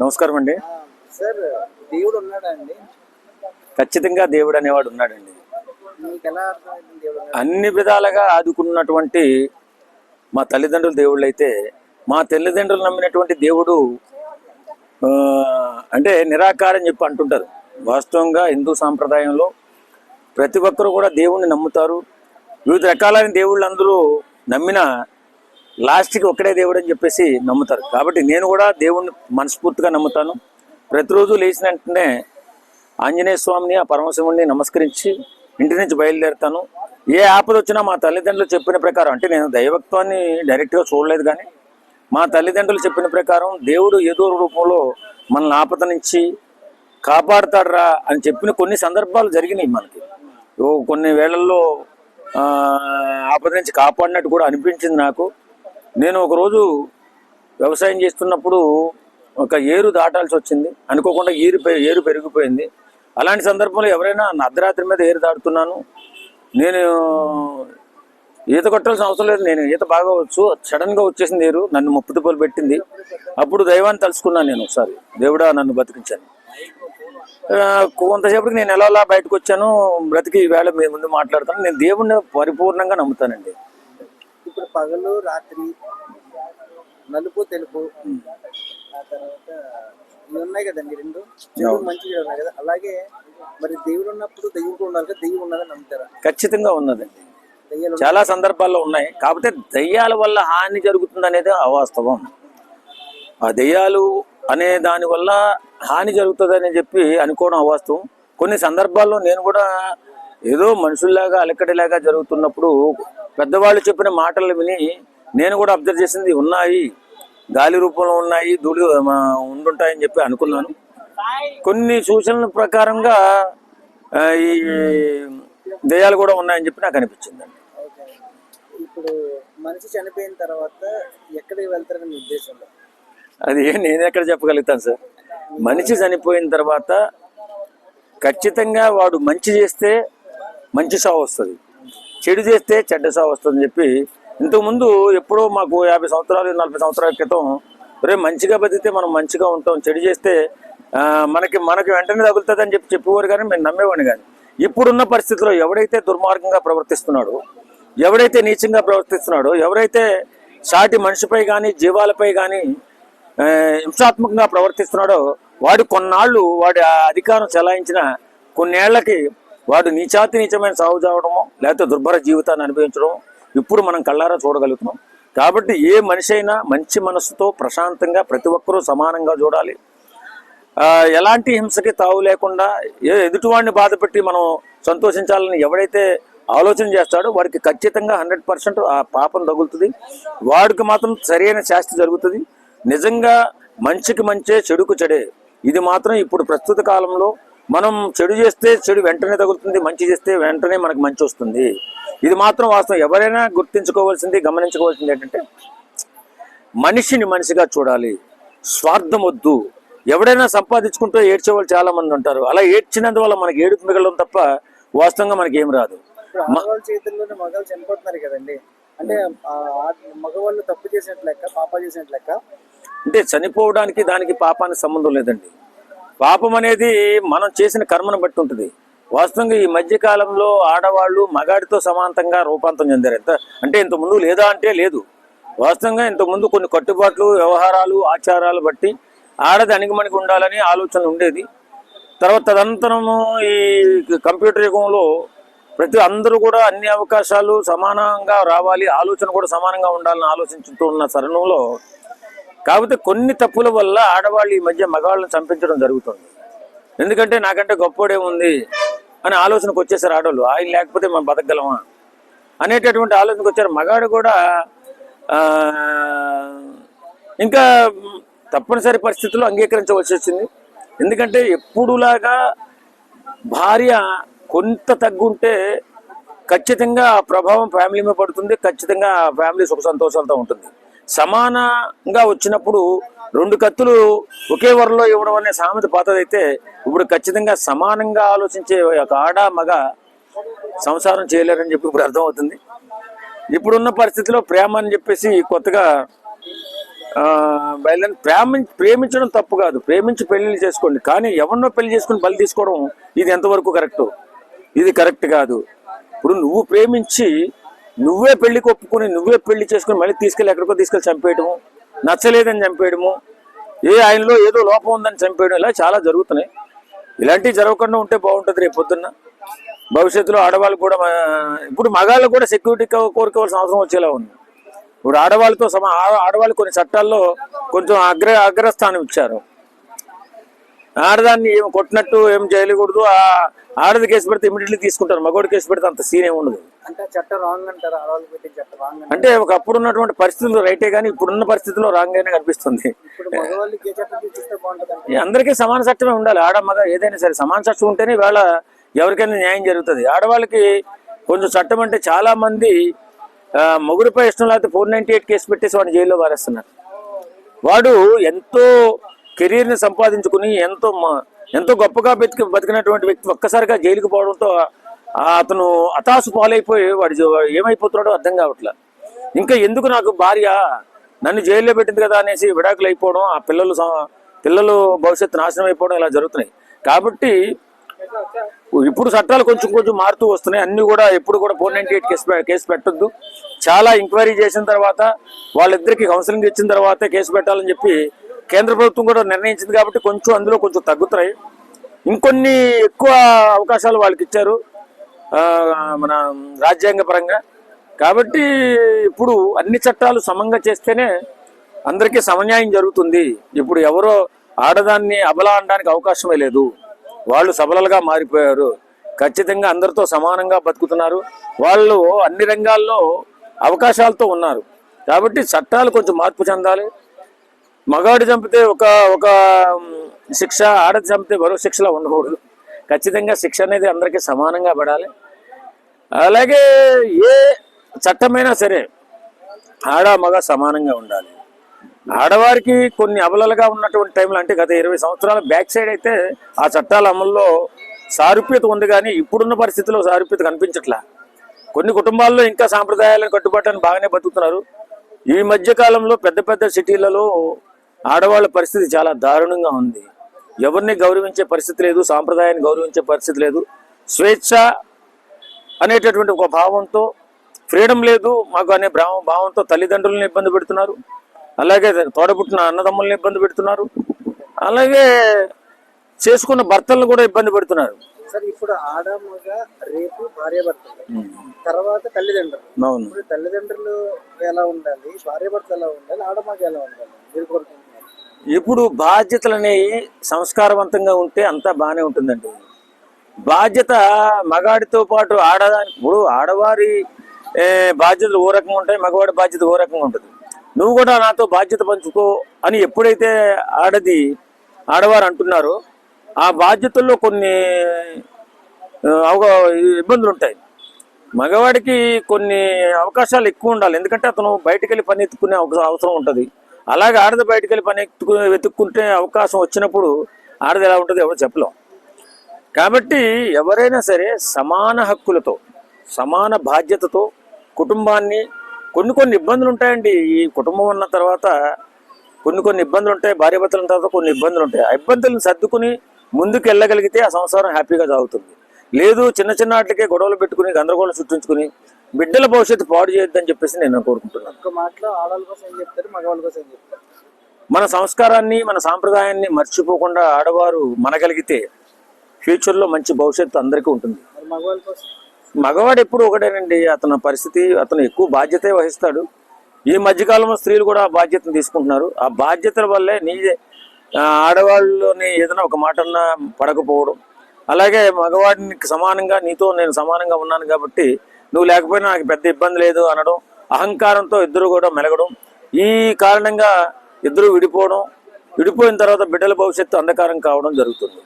నమస్కారం అండి. సార్ దేవుడు ఉన్నాడా అండి ఖచ్చితంగా దేవుడు అనేవాడు? ఉన్నాడండి? అన్ని విధాలుగా ఆదుకున్నటువంటి మా తల్లిదండ్రులు దేవుళ్ళు అయితే మా తల్లిదండ్రులు నమ్మినటువంటి దేవుడు అంటే నిరాకారం చెప్పి అంటుంటారు. వాస్తవంగా హిందూ సాంప్రదాయంలో ప్రతి ఒక్కరూ కూడా దేవుణ్ణి నమ్ముతారు. వివిధ రకాలైన దేవుళ్ళు అందరూ నమ్మిన లాస్ట్కి ఒక్కడే దేవుడు అని చెప్పేసి నమ్ముతారు. కాబట్టి నేను కూడా దేవుణ్ణి మనస్ఫూర్తిగా నమ్ముతాను. ప్రతిరోజు లేచిన వెంటనే ఆంజనేయ స్వామిని ఆ పరమశివుణ్ణి నమస్కరించి ఇంటి నుంచి బయలుదేరుతాను. ఏ ఆపద వచ్చినా మా తల్లిదండ్రులు చెప్పిన ప్రకారం అంటే నేను దైవత్వాన్ని డైరెక్ట్గా చూడలేదు కానీ మా తల్లిదండ్రులు చెప్పిన ప్రకారం దేవుడు ఏదో రూపంలో మనల్ని ఆపద నుంచి కాపాడుతాడరా అని చెప్పిన కొన్ని సందర్భాలు జరిగినాయి మనకి. కొన్ని వేళల్లో ఆపద నుంచి కాపాడినట్టు కూడా అనిపించింది నాకు. నేను ఒకరోజు వ్యవసాయం చేస్తున్నప్పుడు ఒక ఏరు దాటాల్సి వచ్చింది. అనుకోకుండా ఏరు ఏరు పెరిగిపోయింది. అలాంటి సందర్భంలో ఎవరైనా అర్ధరాత్రి మీద ఏరు దాటుతున్నాను. నేను ఈత కొట్టాల్సిన అవసరం లేదు. నేను ఈత బాగా వచ్చు. సడన్గా వచ్చేసింది ఏరు. నన్ను ముప్పు తిప్పలు పెట్టింది. అప్పుడు దైవాన్ని తలుచుకున్నాను నేను ఒకసారి. దేవుడా నన్ను బతికించాను. కొంతసేపటికి నేను ఎలా బయటకు వచ్చాను బ్రతికి ఈవేళ మీ ముందు మాట్లాడతాను. నేను దేవుణ్ణి పరిపూర్ణంగా నమ్ముతానండి. ఇప్పుడు పగలు రాత్రి నలుపు తెలుపు. ఆ తర్వాత ఇవి ఉన్నాయి కదండి రెండు? చెడు మంచి చెడు ఉన్నాయి కదా. అలాగే మరి దేవుడు ఉన్నప్పుడు దెయ్యం కూడా ఉండాలి కదా దెయ్యం ఉన్నదని నమ్ముతారా? ఖచ్చితంగా ఉన్నదండి దెయ్యాలు చాలా సందర్భాల్లో ఉన్నాయి. కాకపోతే దయ్యాల వల్ల హాని జరుగుతుంది అనేది అవాస్తవం. ఆ దయ్యాలు అనే దాని వల్ల హాని జరుగుతుందని చెప్పి అనుకోవడం అవాస్తవం. కొన్ని సందర్భాల్లో నేను కూడా ఏదో మనుషుల్లాగా అలకడిలాగా జరుగుతున్నప్పుడు పెద్దవాళ్ళు చెప్పిన మాటలు విని నేను కూడా అబ్జర్వ్ చేసింది ఉన్నాయి గాలి రూపంలో ఉన్నాయి ధూళి ఉండుంటాయని చెప్పి అనుకున్నాను. కొన్ని సూచనల ప్రకారంగా ఈ దయ్యాలు కూడా ఉన్నాయని చెప్పి నాకు అనిపించిందండి ఓకే. ఇప్పుడు మనిషి చనిపోయిన తర్వాత ఎక్కడికి వెళ్తారని ఉద్దేశంలో అది నేను ఎక్కడ చెప్పగలుగుతాను సార్? మనిషి చనిపోయిన తర్వాత ఖచ్చితంగా వాడు మంచి చేస్తే మంచి సావు వస్తుంది. చెడు చేస్తే చెడ్డ సావు వస్తుంది చెప్పి ఇంతకుముందు ఎప్పుడో మాకు యాభై సంవత్సరాలు నలభై సంవత్సరాల క్రితం రే మంచిగా బతికితే మనం మంచిగా ఉంటాం చెడు చేస్తే మనకి మనకి వెంటనే తగులుతుంది అని చెప్పి చెప్పేవారు కానీ మేము నమ్మేవాడిని కానీ ఇప్పుడున్న పరిస్థితిలో ఎవడైతే దుర్మార్గంగా ప్రవర్తిస్తున్నాడో ఎవడైతే నీచంగా ప్రవర్తిస్తున్నాడో ఎవరైతే సాటి మనిషిపై కానీ జీవాలపై కానీ హింసాత్మకంగా ప్రవర్తిస్తున్నాడో వాడు కొన్నాళ్ళు వాడి ఆ అధికారం చెలాయించిన కొన్నేళ్ళకి వాడు నీచాతి నీచమైన సాగు చావడమో లేకపోతే దుర్భర జీవితాన్ని అనుభవించడం ఇప్పుడు మనం కళ్ళారా చూడగలుగుతున్నాం. కాబట్టి ఏ మనిషి అయినా మంచి మనసుతో ప్రశాంతంగా ప్రతి ఒక్కరూ సమానంగా చూడాలి. ఎలాంటి హింసకి తావు లేకుండా ఏ ఎదుటివాడిని బాధపెట్టి మనం సంతోషించాలని ఎవడైతే ఆలోచన చేస్తాడో వాడికి ఖచ్చితంగా హండ్రెడ్ పర్సెంట్ ఆ పాపం తగులుతుంది. వాడికి మాత్రం సరైన శాస్తి జరుగుతుంది. నిజంగా మంచికి మంచే చెడుకు చెడే. ఇది మాత్రం ఇప్పుడు ప్రస్తుత కాలంలో మనం చెడు చేస్తే చెడు వెంటనే తగులుతుంది మంచి చేస్తే వెంటనే మనకు మంచి వస్తుంది. ఇది మాత్రం వాస్తవం. ఎవరైనా గుర్తించుకోవాల్సింది గమనించుకోవాల్సింది ఏంటంటే మనిషిని మనిషిగా చూడాలి. స్వార్థం వద్దు. ఎవడైనా సంపాదించుకుంటూ ఏడ్చేవాళ్ళు చాలా మంది ఉంటారు. అలా ఏడ్చినందువల్ల మనకి ఏడుపు మిగలడం తప్ప వాస్తవంగా మనకి ఏం రాదు. చేతుల్లోనే మగవాళ్ళు చనిపోతున్నారు కదండి. అంటే మగవాళ్ళు తప్పు చేసినట్లు లెక్క పాప చేసినట్లు లెక్క? అంటే చనిపోవడానికి దానికి పాపానికి సంబంధం లేదండి. పాపం అనేది మనం చేసిన కర్మను బట్టి ఉంటుంది. వాస్తవంగా ఈ మధ్య కాలంలో ఆడవాళ్ళు మగాడితో సమాంతంగా రూపాంతరం చెందారు. ఎంత అంటే ఇంత ముందు లేదా అంటే లేదు. వాస్తవంగా ఇంత ముందు కొన్ని కట్టుబాట్లు వ్యవహారాలు ఆచారాలు బట్టి ఆడది అణిగిమణికి ఉండాలని ఆలోచన ఉండేది. తర్వాత తదనంతరము ఈ కంప్యూటర్ యుగంలో ప్రతి అందరూ కూడా అన్ని అవకాశాలు సమానంగా రావాలి ఆలోచన కూడా సమానంగా ఉండాలని ఆలోచించుతూ ఉన్న తరుణంలో కాకపోతే కొన్ని తప్పుల వల్ల ఆడవాళ్ళు ఈ మధ్య మగవాళ్ళని చంపించడం జరుగుతుంది. ఎందుకంటే నాకంటే గొప్పోడేముంది అనే ఆలోచనకు వచ్చేసారు ఆడవాళ్ళు ఆయన లేకపోతే మనం బతకగలమా? అనేటటువంటి ఆలోచనకు వచ్చారు. మగాడు కూడా ఇంకా తప్పనిసరి పరిస్థితుల్లో అంగీకరించవలసి వచ్చింది. ఎందుకంటే ఎప్పుడులాగా భార్య కొంత తగ్గుంటే ఖచ్చితంగా ఆ ప్రభావం ఫ్యామిలీ మీద పడుతుంది. ఖచ్చితంగా ఫ్యామిలీ సుఖ సంతోషాలతో ఉంటుంది. సమానంగా వచ్చినప్పుడు రెండు కత్తులు ఒకే వరలో ఇవ్వడం అనే సామెత పాతదైతే ఇప్పుడు ఖచ్చితంగా సమానంగా ఆలోచించే ఒక ఆడ మగ సంసారం చేయలేరని చెప్పి ఇప్పుడు అర్థమవుతుంది. ఇప్పుడున్న పరిస్థితిలో ప్రేమ అని చెప్పేసి కొత్తగా బయలుదేరి ప్రేమి ప్రేమించడం తప్పు కాదు. ప్రేమించి పెళ్ళి చేసుకోండి. కానీ ఎవరినో పెళ్ళి చేసుకుని బలి తీసుకోవడం ఇది ఎంతవరకు కరెక్ట్? ఇది కరెక్ట్ కాదు. ఇప్పుడు నువ్వు ప్రేమించి నువ్వే పెళ్ళికి ఒప్పుకుని నువ్వే పెళ్ళి చేసుకుని మళ్ళీ తీసుకెళ్ళి ఎక్కడికో తీసుకెళ్ళి చంపేయడము నచ్చలేదని చంపేయడము ఏ ఆయనలో ఏదో లోపం ఉందని చంపేయడం ఇలా చాలా జరుగుతున్నాయి. ఇలాంటివి జరగకుండా ఉంటే బాగుంటుంది రేపు పొద్దున్న. భవిష్యత్తులో ఆడవాళ్ళు కూడా ఇప్పుడు మగాళ్ళు కూడా సెక్యూరిటీ కోరుకోవాల్సిన అవసరం వచ్చేలా ఉంది. ఇప్పుడు ఆడవాళ్ళతో సమా ఆడవాళ్ళు కొన్ని చట్టాల్లో కొంచెం అగ్ర అగ్రస్థానం ఇచ్చారు. ఆడదాన్ని ఏం కొట్టినట్టు ఏం చేయకూడదు ఆ ఆడది కేసు పెడితే ఇమీడియట్లీ తీసుకుంటారు. మగోడి కేసు పెడితే అంత సీన్ ఏమి ఉండదు. అంటే చట్టం రాంగ్ అంటారు ఆడవాళ్ళు పెట్టిన చట్టం రాంగ్ అంటారు. అంటే ఒకప్పుడు ఉన్నటువంటి పరిస్థితులు రైటే కానీ ఇప్పుడున్న పరిస్థితుల్లో రాంగ్ అయినా కనిపిస్తుంది. ఇప్పుడు మగవాళ్ళకి ఏ చట్టం తీసుకుంటే బాగుంటుంది అంటే ఈ అందరికీ సమాన చట్టమే ఉండాలి. ఆడ మగ ఏదైనా సరే సమాన చట్టం ఉంటేనే ఇవాళ ఎవరికైనా న్యాయం జరుగుతుంది. ఆడవాళ్ళకి కొంచెం చట్టం అంటే చాలా మంది మొగుడిపై ఇష్టం లేకపోతే ఫోర్ నైన్టీ ఎయిట్ కేసు పెట్టేసి వాడిని జైల్లో పారేస్తున్నారు. వాడు ఎంతో కెరీర్ని సంపాదించుకుని ఎంతో ఎంతో గొప్పగా బతికి బతికినటువంటి వ్యక్తి ఒక్కసారిగా జైలుకి పోవడంతో అతను అతాసు పాలైపోయి వాడు ఏమైపోతున్నాడో అర్థం కావట్లే. ఇంకా ఎందుకు నాకు భార్య? నన్ను జైల్లో పెట్టింది కదా అనేసి విడాకులు అయిపోవడం ఆ పిల్లలు పిల్లలు భవిష్యత్తు నాశనం అయిపోవడం ఇలా జరుగుతున్నాయి. కాబట్టి ఇప్పుడు చట్టాలు కొంచెం కొంచెం మారుతూ వస్తున్నాయి. అన్ని కూడా ఎప్పుడు కూడా four ninety eight case case పెట్టొద్దు. చాలా ఎంక్వైరీ చేసిన తర్వాత వాళ్ళిద్దరికి కౌన్సిలింగ్ ఇచ్చిన తర్వాత కేసు పెట్టాలని చెప్పి కేంద్ర ప్రభుత్వం కూడా నిర్ణయించింది కాబట్టి కొంచెం అందులో కొంచెం తగ్గుతాయి ఇంకొన్ని ఎక్కువ అవకాశాలు వాళ్ళకి ఇచ్చారు. మన రాజ్యాంగ పరంగా కాబట్టి ఇప్పుడు అన్ని చట్టాలు సమంగా చేస్తేనే అందరికీ సమన్యాయం జరుగుతుంది. ఇప్పుడు ఎవరో ఆడదాన్ని అబల అనడానికి అవకాశమే లేదు. వాళ్ళు సబలలుగా మారిపోయారు. ఖచ్చితంగా అందరితో సమానంగా బతుకుతున్నారు. వాళ్ళు అన్ని రంగాల్లో అవకాశాలతో ఉన్నారు. కాబట్టి చట్టాలు కొంచెం మార్పు చెందాలి. మగాడు చంపితే ఒక ఒక శిక్ష ఆడది చంపితే మరో శిక్షలా ఉండకూడదు. ఖచ్చితంగా శిక్ష అనేది అందరికీ సమానంగా పడాలి. అలాగే ఏ చట్టమైనా సరే ఆడ మగ సమానంగా ఉండాలి. ఆడవారికి కొన్ని అబలలుగా ఉన్నటువంటి టైంలో అంటే గత ఇరవై సంవత్సరాల బ్యాక్ సైడ్ అయితే ఆ చట్టాల అమల్లో సారూప్యత ఉంది కానీ ఇప్పుడున్న పరిస్థితిలో సారూప్యత కనిపించట్లా. కొన్ని కుటుంబాల్లో ఇంకా సాంప్రదాయాలను కట్టుబాటని బాగానే బతుకుతున్నారు. ఈ మధ్య కాలంలో పెద్ద పెద్ద సిటీలలో ఆడవాళ్ళ పరిస్థితి చాలా దారుణంగా ఉంది. ఎవరిని గౌరవించే పరిస్థితి లేదు సాంప్రదాయాన్ని గౌరవించే పరిస్థితి లేదు. స్వేచ్ఛ అనేటటువంటి ఒక భావంతో ఫ్రీడమ్ లేదు మాకు అనే భావం భావంతో తల్లిదండ్రులను ఇబ్బంది పెడుతున్నారు. అలాగే తోడబుట్టిన అన్నదమ్ములను ఇబ్బంది పెడుతున్నారు. అలాగే చేసుకున్న భర్తలను కూడా ఇబ్బంది పెడుతున్నారు. సార్ ఇప్పుడు ఆడ మగ రేపు భార్య భర్తలు తర్వాత తల్లిదండ్రులు. అవును. ఇప్పుడు తల్లిదండ్రులు ఎలా ఉండాలి? భార్య భర్తలు ఎలా ఉండాలి? ఆడ మగ ఎలా ఉండాలి? మీరు కోరుకుంటున్నారు. ఇప్పుడు బాధ్యతలు అనేవి సంస్కారవంతంగా ఉంటే అంతా బాగానే ఉంటుందండి. బాధ్యత మగాడితో పాటు ఆడదానికి ఇప్పుడు ఆడవారి బాధ్యతలు ఓ రకంగా ఉంటాయి మగవాడి బాధ్యత ఓ రకంగా ఉంటుంది. నువ్వు కూడా నాతో బాధ్యత పంచుకో అని ఎప్పుడైతే ఆడది ఆడవారు అంటున్నారో ఆ బాధ్యతల్లో కొన్ని ఇబ్బందులు ఉంటాయి. మగవాడికి కొన్ని అవకాశాలు ఎక్కువ ఉండాలి. ఎందుకంటే అతను బయటకు వెళ్ళి పని ఎత్తుకునే అవసరం ఉంటుంది. అలాగే ఆడది బయటకు వెళ్ళి పని ఎత్తుకు వెతుక్కుంటే అవకాశం వచ్చినప్పుడు ఆడది ఎలా ఉంటుంది ఎవరు చెప్పలేం. కాబట్టి ఎవరైనా సరే సమాన హక్కులతో సమాన బాధ్యతతో కుటుంబాన్ని కొన్ని కొన్ని ఇబ్బందులు ఉంటాయండి ఈ కుటుంబం ఉన్న తర్వాత కొన్ని కొన్ని ఇబ్బందులు ఉంటాయి భార్యాభర్తలు ఉన్న తర్వాత కొన్ని ఇబ్బందులు ఉంటాయి ఆ ఇబ్బందులను సర్దుకుని ముందుకు వెళ్ళగలిగితే ఆ సంసారం హ్యాపీగా సాగుతుంది. లేదు చిన్న చిన్న వాటికే గొడవలు పెట్టుకుని గందరగోళం సృష్టించుకుని బిడ్డల భవిష్యత్తు పాడు చేయొద్దని చెప్పేసి నేను కోరుకుంటున్నాను. మన సంస్కారాన్ని మన సాంప్రదాయాన్ని మర్చిపోకుండా ఆడవారు మనగలిగితే ఫ్యూచర్లో మంచి భవిష్యత్తు అందరికీ ఉంటుంది. మగవాడు ఎప్పుడు ఒకటేనండి అతని పరిస్థితి అతను ఎక్కువ బాధ్యతే వహిస్తాడు. ఈ మధ్యకాలంలో స్త్రీలు కూడా ఆ బాధ్యతను తీసుకుంటున్నారు. ఆ బాధ్యతల వల్లే నీ ఆడవాళ్ళని ఏదైనా ఒక మాటన్నా పడకపోవడం. అలాగే మగవాడికి సమానంగా నీతో నేను సమానంగా ఉన్నాను కాబట్టి నువ్వు లేకపోయినా నాకు పెద్ద ఇబ్బంది లేదు అనడం అహంకారంతో ఇద్దరు కూడా మెలగడం ఈ కారణంగా ఇద్దరు విడిపోవడం విడిపోయిన తర్వాత బిడ్డల భవిష్యత్తు అంధకారం కావడం జరుగుతుంది.